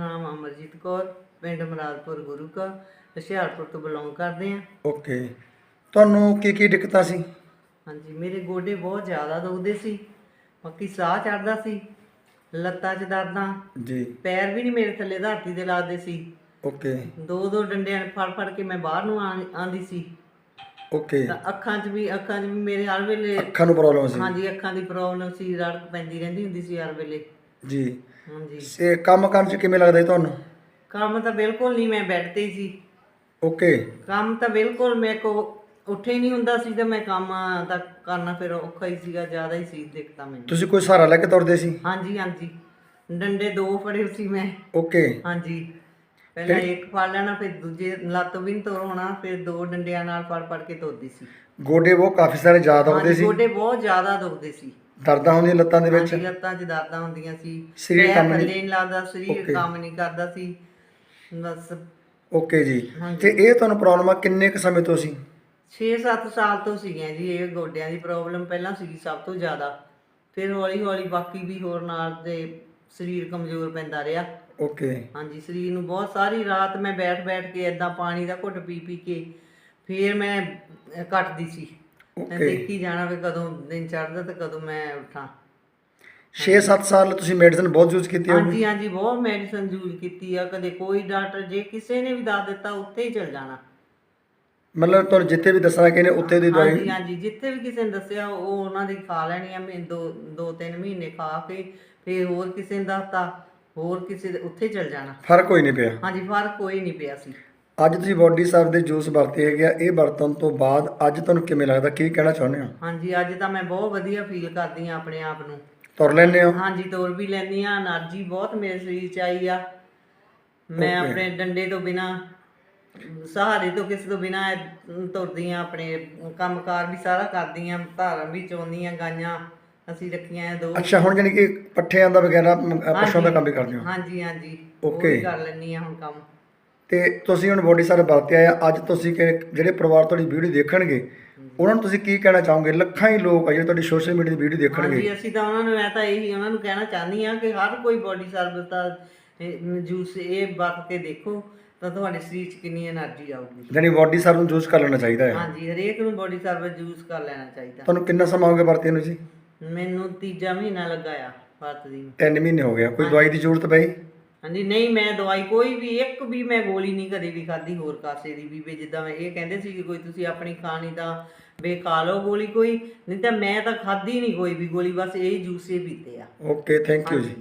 ਨਾਮ ਅਮਰਜੀਤ ਕੌਰ ਪਿੰਡ ਮਰਾਦਪੁਰ ਗੁਰੂ ਕਾ ਹੁਸ਼ਿਆਰਪੁਰ ਤੋਂ ਬਿਲੋਂਗ ਕਰਦੇ ਆ ਓਕੇ। ਤੁਹਾਨੂੰ ਕੀ ਕੀ ਦਿੱਕਤਾਂ ਸੀ? ਹਾਂਜੀ ਮੇਰੇ ਗੋਡੇ ਬਹੁਤ ਜ਼ਿਆਦਾ ਦੁਖਦੇ ਸੀ। ਬਾਕੀ ਸਾਹ ਚੜਦਾ ਸੀ ਲੱਤਾਂ 'ਚ ਦਰਦਾਂ। ਜੀ। ਪੈਰ ਵੀ ਨਹੀਂ ਮੇਰੇ ਥੱਲੇ ਧਰਤੀ ਦੇ ਲੱਗਦੇ ਸੀ। ਓਕੇ। ਦੋ ਦੋ ਡੰਡਿਆਂ ਨਾਲ ਫੜ ਫੜ ਕੇ ਮੈਂ ਬਾਹਰ ਨੂੰ ਆਂਦੀ ਸੀ। ਓਕੇ। ਤਾਂ ਅੱਖਾਂ 'ਚ ਵੀ ਅੱਖਾਂ 'ਚ ਵੀ ਮੇਰੇ ਹਰ ਵੇਲੇ ਅੱਖਾਂ ਨੂੰ ਪ੍ਰੋਬਲਮ ਸੀ। ਹਾਂਜੀ ਅੱਖਾਂ ਦੀ ਪ੍ਰੋਬਲਮ ਸੀ ਰੜਕ ਪੈਂਦੀ ਰਹਿੰਦੀ ਹੁੰਦੀ ਸੀ ਹਰ ਵੇਲੇ। ਜੀ। ਹਾਂਜੀ। ਸੇ ਕੰਮ ਕਰਨ ਚ ਕਿਵੇਂ ਲੱਗਦਾ ਜੀ ਤੁਹਾਨੂੰ? ਕੰਮ ਤਾਂ ਬਿਲਕੁਲ ਨਹੀਂ ਮੈਂ ਬੈੱਡ ਤੇ ਹੀ ਸੀ। ਓਕੇ। ਕੰਮ ਤਾਂ ਬਿਲਕੁਲ ਮੇਰੇ ਕੋ ਉੱਠੇ ਹੀ ਨਹੀਂ ਹੁੰਦਾ ਸੀ ਤੇ ਮੈਂ ਕੰਮ ਤਾਂ ਕਰਨਾ ਫਿਰ ਔਖਾ ਹੀ ਸੀਗਾ ਜ਼ਿਆਦਾ ਹੀ ਸੀ ਦਿੱਕਤਾਂ ਮੈਨੂੰ। ਤੁਸੀਂ ਕੋਈ ਸਹਾਰਾ ਲੈ ਕੇ ਤੁਰਦੇ ਸੀ? ਹਾਂਜੀ ਹਾਂਜੀ। ਡੰਡੇ ਦੋ ਫੜੇ ਸੀ ਮੈਂ। ਓਕੇ। ਹਾਂਜੀ। ਪਹਿਲਾਂ ਇੱਕ ਫੜ ਲੈਣਾ ਫਿਰ ਦੂਜੇ ਲੱਤ ਵੀ ਨਹੀਂ ਤੋੜਨਾ ਫਿਰ ਦੋ ਡੰਡਿਆਂ ਨਾਲ ਫੜ ਫੜ ਕੇ ਤੋੜਦੀ ਸੀ। ਗੋਡੇ ਉਹ ਕਾਫੀ ਸਾਰੇ ਜ਼ਿਆਦਾ ਹੁੰਦੇ ਹਾਂਜੀ ਸੀ। ਗੋਡੇ ਬਹੁਤ ਜ਼ਿਆਦਾ ਦੁਖਦੇ ਸੀ। ਦਰਦਾਂ ਹੁੰਦੀਆਂ ਲੱਤਾਂ ਦੇ ਵਿੱਚ? ਹਾਂਜੀ ਲੱਤਾਂ 'ਚ ਦਰਦਾਂ ਹੁੰਦੀਆਂ ਸੀ। ਸਰੀਰ ਪੈਰ ਕੰਮ ਨਹੀਂ- ਥੱਲੇ ਨਹੀਂ ਲੱਗਦਾ ਸਰੀਰ Okay. ਕੰਮ ਨਹੀਂ ਕਰਦਾ ਸੀ। ਬਸ। ਓਕੇ ਜੀ। ਹਾਂਜੀ। ਤੇ ਇਹ ਤੁਹਾਨੂੰ ਪ੍ਰੋਬਲਮ ਆ ਕਿੰਨੇ ਕੁ ਸਮੇਂ ਤੋਂ ਸੀ? 6-7 ਸਾਲ ਤੋਂ ਸੀਗੀਆਂ ਜੀ ਇਹ ਗੋਡਿਆਂ ਦੀ ਪ੍ਰੋਬਲਮ ਪਹਿਲਾਂ ਸੀਗੀ ਸਭ ਤੋਂ ਜ਼ਿਆਦਾ। ਫਿਰ ਹੌਲੀ ਹੌਲੀ ਬਾਕੀ ਵੀ ਹੋਰ ਨਾਲ ਦੇ ਸਰੀਰ ਕਮਜ਼ੋਰ ਪੈਂਦਾ ਰਿਹਾ। ਓਕੇ। ਹਾਂਜੀ ਸਰੀਰ ਨੂੰ ਬਹੁਤ ਸਾਰੀ ਰਾਤ ਮੈਂ ਬੈਠ ਬੈਠ ਕੇ ਏਦਾਂ ਪਾਣੀ ਦਾ ਘੁੱਟ ਪੀ ਪੀ ਕੇ ਫਿਰ ਮੈਂ ਅਹ, ਕੱਟਦੀ ਸੀ। ਮੈਂ. ਦੇਖੀ ਜਾਣਾ ਵੀ ਕਦੋਂ ਦਿਨ ਚੜ੍ਹਦਾ ਤੇ ਕਦੋਂ ਮੈਂ ਉੱਠਾਂ। 6-7 ਸਾਲ ਤੁਸੀਂ ਮੈਡੀਸਨ ਬਹੁਤ ਯੂਜ਼ ਕੀਤੀ ਹੋਊਗੀ ਹਾਂਜੀ ਹਾਂਜੀ ਬਹੁਤ ਮੈਡੀਸਨ ਯੂਜ਼ ਕੀਤੀ ਆ। ਕਦੇ ਕੋਈ ਡਾਕਟਰ ਜੇ ਕਿਸੇ ਨੇ ਵੀ ਦੱਸ ਦਿੱਤਾ ਉੱਥੇ ਹੀ ਚਲ ਜਾਣਾ। ਮਤਲਬ ਤੁਹਾਨੂੰ ਜਿੱਥੇ ਵੀ ਦੱਸਣਾ ਕਿ ਨੇ ਉੱਥੇ ਦੀ ਹਾਂਜੀ ਦਵਾਈ ਹਾਂਜੀ ਜਿੱਥੇ ਵੀ ਕਿਸੇ ਨੇ ਦੱਸਿਆ ਉਹ ਉਹਨਾਂ ਦੀ ਖਾ ਲੈਣੀ ਆ। ਮੈਂ ਦੋ ਦੋ ਤਿੰਨ ਮਹੀਨੇ ਖਾ ਕੇ ਫਿਰ ਹੋਰ ਕਿਸੇ ਨੇ ਦੱਸਤਾ ਹੋਰ ਕਿਸੇ ਦੇ ਉੱਥੇ ਚਲ ਜਾਣਾ। ਫ਼ਰਕ ਕੋਈ ਨਹੀਂ ਪਿਆ। ਹਾਂਜੀ ਫ਼ਰਕ ਕੋਈ ਨਹੀਂ ਪਿਆ ਸੀ। ਅੱਜ ਤੁਸੀਂ ਬੋਡੀ ਸਰਵ ਦੇ ਜੂਸ ਵਰਤੇ ਹੈਗੇ ਆ ਇਹ ਵਰਤਣ ਤੋਂ ਬਾਅਦ ਅੱਜ ਤੁਹਾਨੂੰ ਕਿਵੇਂ ਲੱਗਦਾ? ਕੀ ਕਹਿਣਾ ਚਾਹੁੰਦੇ ਹੋ? ਹਾਂਜੀ ਅੱਜ ਤਾਂ ਮੈਂ ਬਹੁਤ ਵਧੀਆ ਫੀਲ ਕਰਦੀ ਆ ਆਪਣੇ ਆਪ ਨੂੰ। ਤੁਰ ਲੈਂਦੇ ਹੋ? ਹਾਂਜੀ ਤੋਰ ਵੀ ਲੈਂਦੀ ਆ એનર્ਜੀ ਬਹੁਤ ਮੇਰੇ ਸਰੀਰ ਚ ਆਈ ਆ। ਮੈਂ ਆਪਣੇ ਡੰਡੇ ਤੋਂ ਬਿਨਾ ਸਹਾਰੇ ਤੋਂ ਕਿਸੇ ਤੋਂ ਬਿਨਾ ਤੁਰਦੀ ਆ ਆਪਣੇ ਕੰਮਕਾਰ ਵੀ ਸਾਰਾ ਕਰਦੀ ਆ ਧਾਰਾਂ ਵੀ ਚੋਂਦੀ ਆ ਗਾਈਆਂ ਅਸੀਂ ਰੱਖੀਆਂ ਆ ਦੋ। ਅੱਛਾ ਹੁਣ ਜਾਨੀ ਕਿ ਪੱਠਿਆਂ ਦਾ ਵਗੈਰਾ ਮ- ਅ, ਦਾ ਕੰਮ ਵੀ ਕਰਦੇ ਹੋ? ਹਾਂਜੀ ਹਾਂਜੀ ਉਹ ਕਰ ਲੈਣੀ ਆ ਹੁਣ ਕੰਮ। ਤੇ ਤੁਸੀਂ ਹੁਣ ਬੋਡੀ ਸਰ ਵਰਤਿਆ ਆ। ਅੱਜ ਤੁਸੀਂ ਜਿਹੜੇ ਪਰਿਵਾਰ ਤੁਹਾਡੀ ਵੀਡੀਓ ਦੇਖਣਗੇ ਉਹਨਾਂ ਨੂੰ ਤੁਸੀਂ ਕੀ ਕਹਿਣਾ ਚਾਹੋਗੇ? ਲੱਖਾਂ ਹੀ ਲੋਕ ਆ ਜਿਹੜੇ ਤੁਹਾਡੀ ਸੋਸ਼ਲ ਮੀਡੀਆ ਦੀ ਵੀਡੀਓ ਦੇਖਣਗੇ। ਹਾਂਜੀ ਅਸੀਂ ਤਾਂ ਉਹਨਾਂ ਨੂੰ ਮੈਂ ਤਾਂ ਇਹੀ ਉਹਨਾਂ ਨੂੰ ਕਹਿਣਾ ਚਾਹੁੰਦੀ ਹਾਂ ਕਿ ਹਰ ਕੋਈ ਬੋਡੀ ਸਰਵਿਸ ਦਾ ਜੂਸ ਇਹ ਵਰਤ ਕੇ ਦੇਖੋ ਤਾਂ ਤੁਹਾਡੇ ਸਰੀਰ 'ਚ ਕਿੰਨੀ એનર્ਜੀ ਆਊਗੀ। ਯਾਨੀ ਬੋਡੀ ਸਰ ਨੂੰ ਯੂਜ਼ ਕਰ ਲੈਣਾ ਚਾਹੀਦਾ ਹੈ। ਹਾਂਜੀ ਹਰੇਕ ਨੂੰ ਬੋਡੀ ਸਰਵਿਸ ਜੂਸ ਕਰ ਲੈਣਾ ਚਾਹੀਦਾ। ਤੁਹਾਨੂੰ ਕਿੰਨਾ ਸਮਾਂ ਹੋ ਗਿਆ ਵਰਤਿਆ ਨੂੰ ਜੀ? ਮੈਨੂੰ ਤੀਜਾ ਮਹੀਨਾ ਲੱਗਾ ਆ ਵਰਤਦੀ ਨੂੰ। 3 ਮਹੀਨੇ ਹੋ ਗਿਆ ਕੋਈ ਦਵਾਈ ਦੀ ਜ਼ਰੂਰਤ ਪਈ? ਹਾਂਜੀ ਨਹੀਂ ਮੈਂ ਦਵਾਈ ਕੋਈ ਵੀ ਇੱਕ ਵੀ ਮੈਂ ਗੋਲੀ ਨਹੀਂ ਕਦੇ ਵੀ ਖਾਧੀ ਹੋਰ ਕਾਸੇ ਦੀ ਵੀ ਵੀ ਜਿੱਦਾਂ ਮੈਂ ਇਹ ਕਹਿੰਦੇ ਸੀ ਕਿ ਕੋਈ ਤੁਸੀਂ ਆਪਣੀ ਖਾਣੀ ਦਾ ਵੇ ਖਾ ਲਓ ਗੋਲੀ ਕੋਈ ਨਹੀਂ ਤਾਂ ਮੈਂ ਤਾਂ ਖਾਧੀ ਨਹੀਂ ਕੋਈ ਵੀ ਗੋਲੀ ਬਸ ਇਹ ਜੂਸੇ ਪੀਤੇ ਆ। ਓਕੇ ਥੈਂਕ ਯੂ ਜੀ।